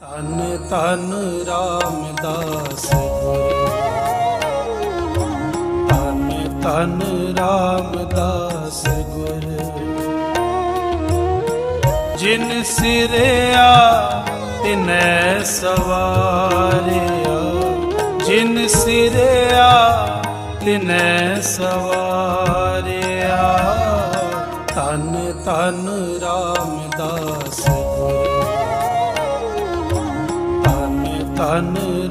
ਧੰਨ ਧੰਨ ਰਾਮਦਾਸ ਗੁਰੂ ਧੰਨ ਧੰਨ ਰਾਮਦਾਸ ਗੁਰੂ। ਜਿਨ ਸਿਰਿਆ, ਤਿਨੈ ਸਵਾਰਿਆ। ਜਿਨ ਸਿਰਿਆ, ਤਿਨੈ ਸਵਾਰਿਆ। ਧੰਨ ਧੰਨ ਰਾਮਦਾਸ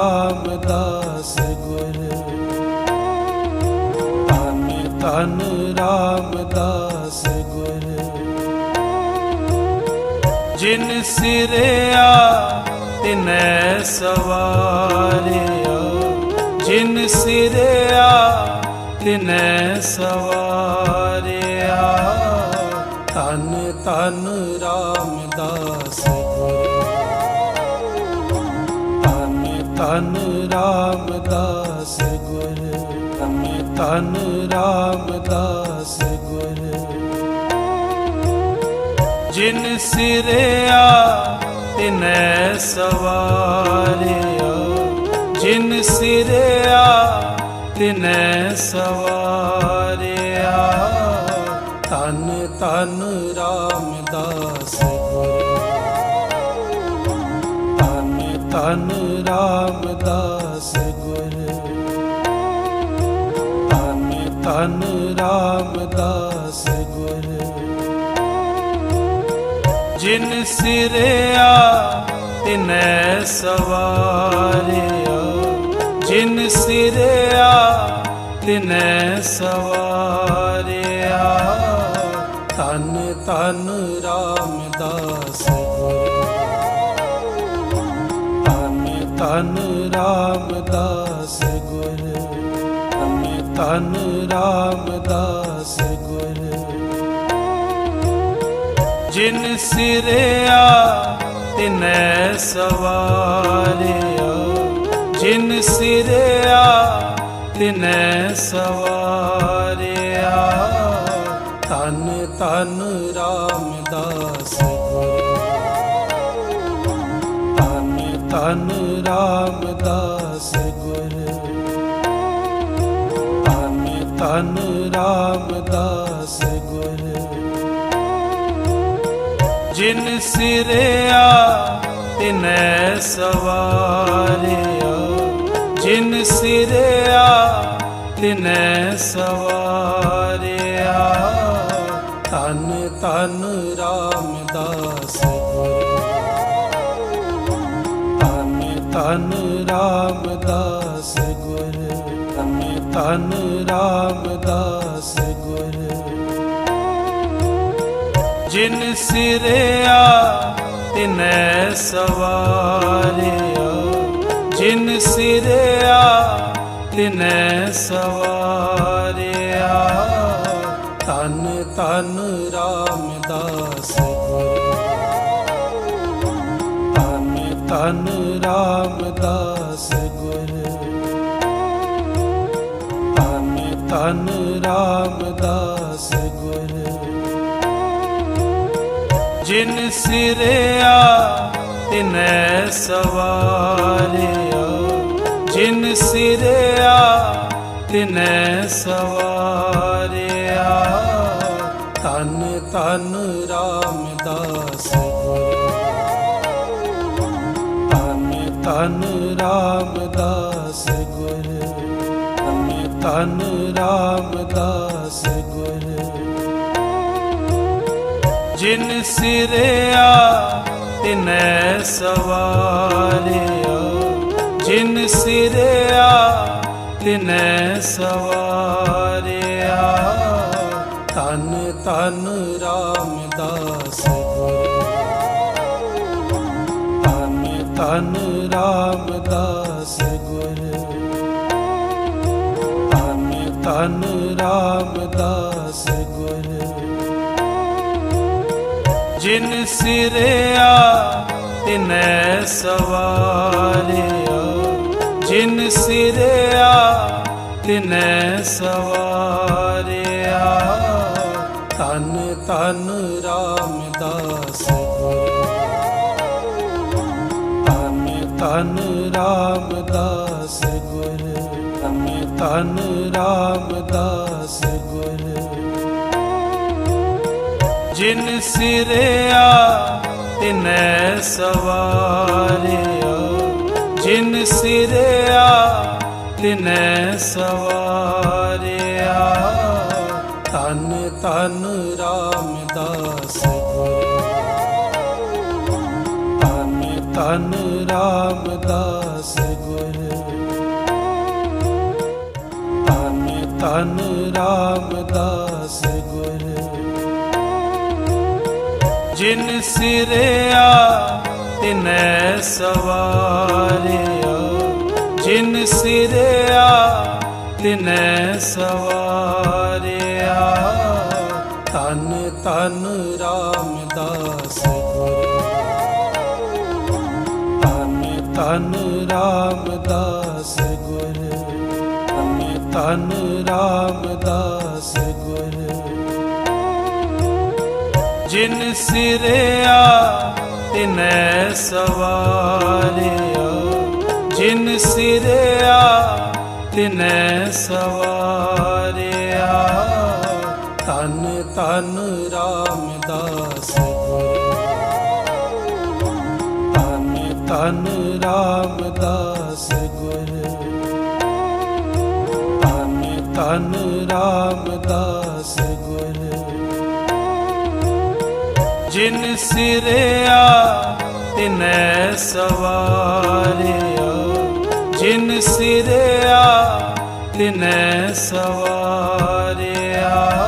ਰਾਮਦਾਸ ਗੁਰ ਧੰਨ ਧੰਨ ਰਾਮਦਾਸ ਗੁਰ ਜਿਨ ਸਿਰਿਆ ਤਿਨੈ ਸਵਾਰਿਆ ਜਿਨ ਸਿਰਿਆ ਤਿਨੈ ਸਵਾਰਿਆ ਧੰਨ ਧੰਨ ਰਾਮਦਾਸ ਧੰਨ ਧੰਨ ਰਾਮਦਾਸ ਗੁਰ, ਧੰਨ ਧੰਨ ਰਾਮਦਾਸ ਗੁਰੂ। ਜਿਨ ਸਿਰਿਆ, ਤਿਨੈ ਸਵਾਰਿਆ। ਜਿਨ ਸਿਰਿਆ, ਤਿਨੈ ਸਵਾਰਿਆ। ਧੰਨ ਧੰਨ ਰਾਮਦਾਸ ਰਾਮਦਾਸ ਗੁਰੂ ਧੰਨ ਧੰਨ ਰਾਮਦਾਸ ਗੁਰੂ ਜਿਨ ਸਿਰਿਆ ਤਿਨੈ ਸਵਾਰਿਆ ਜਿਨ ਸਿਰਿਆ ਤਿਨੈ ਸਵਾਰਿਆ ਧੰਨ ਧੰਨ ਰਾਮਦਾਸ ਗੁਰੂ ਧੰਨ ਧੰਨ ਰਾਮਦਾਸ ਗੁਰ, ਧੰਨ ਧੰਨ ਰਾਮਦਾਸ ਗੁਰੂ। ਜਿਨ ਸਿਰਿਆ, ਤਿਨੈ ਸਵਾਰਿਆ। ਜਿਨ ਸਿਰਿਆ, ਤਿਨੈ ਸਵਾਰਿਆ। ਧਨ, ਧੰਨ ਰਾਮਦਾਸ ਧੰਨ ਧੰਨ ਰਾਮਦਾਸ ਗੁਰੂ। ਜਿਨ ਸਿਰਿਆ, ਤਿਨੈ ਸਵਾਰਿਆ। ਜਿਨ ਸਿਰਿਆ, ਤਿਨੈ ਸਵਾਰਿਆ। ਧੰਨ ਧੰਨ ਰਾਮਦਾਸ ਗੁਰੂ। ਧੰਨ ਧੰਨ ਰਾਮਦਾਸ ਗੁਰ। ਧੰਨ ਧੰਨ ਰਾਮਦਾਸ ਗੁਰੂ। ਜਿਨ ਸਿਰਿਆ, ਤਿਨੈ ਸਵਾਰਿਆ। ਜਿਨ ਸਿਰਿਆ, ਤਿਨੈ ਸਵਾਰਿਆ। ਧੰਨ ਧੰਨ ਰਾਮਦਾਸ ਗੁਰੂ। ਧੰਨ ਧੰਨ ਰਾਮਦਾਸ ਧੰਨ ਧੰਨ ਰਾਮਦਾਸ ਗੁਰੂ। ਜਿਨ ਸਿਰਿਆ, ਤਿਨੈ ਸਵਾਰਿਆ। ਜਿਨ ਸਿਰਿਆ, ਤਿਨੈ ਸਵਾਰਿਆ। ਧੰਨ ਧੰਨ ਰਾਮਦਾਸ ਗੁਰੂ। ਧੰਨ ਰਾਮਦਾਸ ਧੰਨ ਧੰਨ ਰਾਮਦਾਸ ਗੁਰ। ਜਿਨ ਸਿਰਿਆ, ਤਿਨੈ ਸਵਾਰਿਆ। ਜਿਨ ਸਿਰਿਆ, ਤਿਨੈ ਸਵਾਰਿਆ। ਤਨ ਤਨ ਰਾਮਦਾਸ ਗੁਰ। ਤਨ ਤਨ ਰਾਮਦਾਸ ਗੁਰ। ਤਨ ਤਨ ਰਾਮਦਾਸ ਗੁਰ। ਜਿਨ ਸਿਰਿਆ, ਤਿਨੈ ਸਵਾਰਿਆ। ਜਿਨ ਸਿਰਿਆ, ਤਿਨੈ ਸਵਾਰਿਆ। ਤਨ ਤਨ ਰਾਮਦਾਸ ਤਨ ਤਨ ਰਾਮਦਾਸ ਗੁਰ। ਜਿਨ ਸਿਰਿਆ, ਤਿਨੈ ਸਵਾਰਿਆ। ਜਿਨ ਸਿਰਿਆ, ਤਿਨੈ ਸਵਾਰਿਆ। ਤਨ ਤਨ ਰਾਮਦਾਸ ਗੁਰ। ਧਨ ਤਨ ਰਾਮਦਾਸ ਗੁਰ। ਤਨ ਤਨ ਰਾਮਦਾਸ ਗੁਰ। ਜਿਨ ਸਿਰਿਆ, ਤਿਨੈ ਸਵਾਰਿਆ। ਜਿਨ ਸਿਰਿਆ, ਤਿਨੈ ਸਵਾਰਿਆ। ਤਨ ਤਨ ਰਾਮਦਾਸ ਗੁਰ। ਤਨ ਤਨ ਰਾਮਦਾਸ ਤਨ ਰਾਮਦਾਸ ਗੁਰ। ਜਿਨ ਸਿਰਿਆ, ਤਿਨੈ ਸਵਾਰਿਆ। ਜਿਨ ਸਿਰਿਆ, ਤਿਨੈ ਸਵਾਰਿਆ। ਤਨ ਤਨ ਰਾਮਦਾਸ ਗੁਰ। ਤਨ ਤਨ ਰਾਮਦਾਸ ਗੁਰ। ਤਨ ਰਾਮਦਾਸ ਗੁਰ। ਜਿਨ ਸਿਰਿਆ ਤਿਨੈ ਸਵਾਰਿਆ। ਜਿਨ ਸਿਰਿਆ ਤਿਨੈ ਸਵਾਰਿਆ।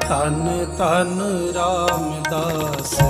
ਤਨ ਤਨ ਰਾਮਦਾਸ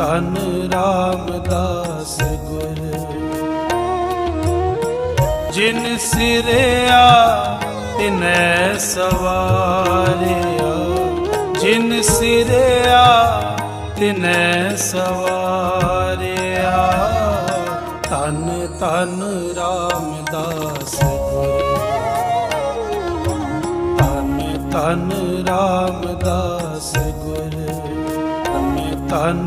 ਤਨ ਰਾਮਦਾਸ ਗੁਰ। ਜਿਨ ਸਿਰਿਆ, ਤਿਨੈ ਸਵਾਰਿਆ। ਜਿਨ ਸਿਰਿਆ, ਤਿਨੈ ਸਵਾਰਿਆ। ਤਨ ਤਨ ਰਾਮਦਾਸ ਗੁਰ। ਤਨ ਤਨ ਰਾਮਦਾਸ ਗੁਰ। ਧਨ ਤਨ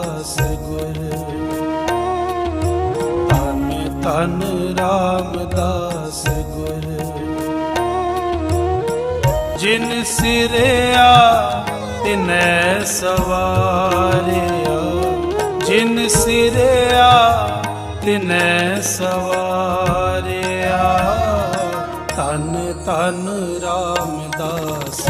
ਤਨ ਰਾਮਦਾਸ ਗੁਰ। ਜਿਨ ਸਿਰਿਆ ਤਿਨੈ ਸਵਾਰਿਆ। ਜਿਨ ਸਿਰਿਆ ਤਿਨੈ ਸਵਾਰਿਆ। ਤਨ ਤਨ ਰਾਮਦਾਸ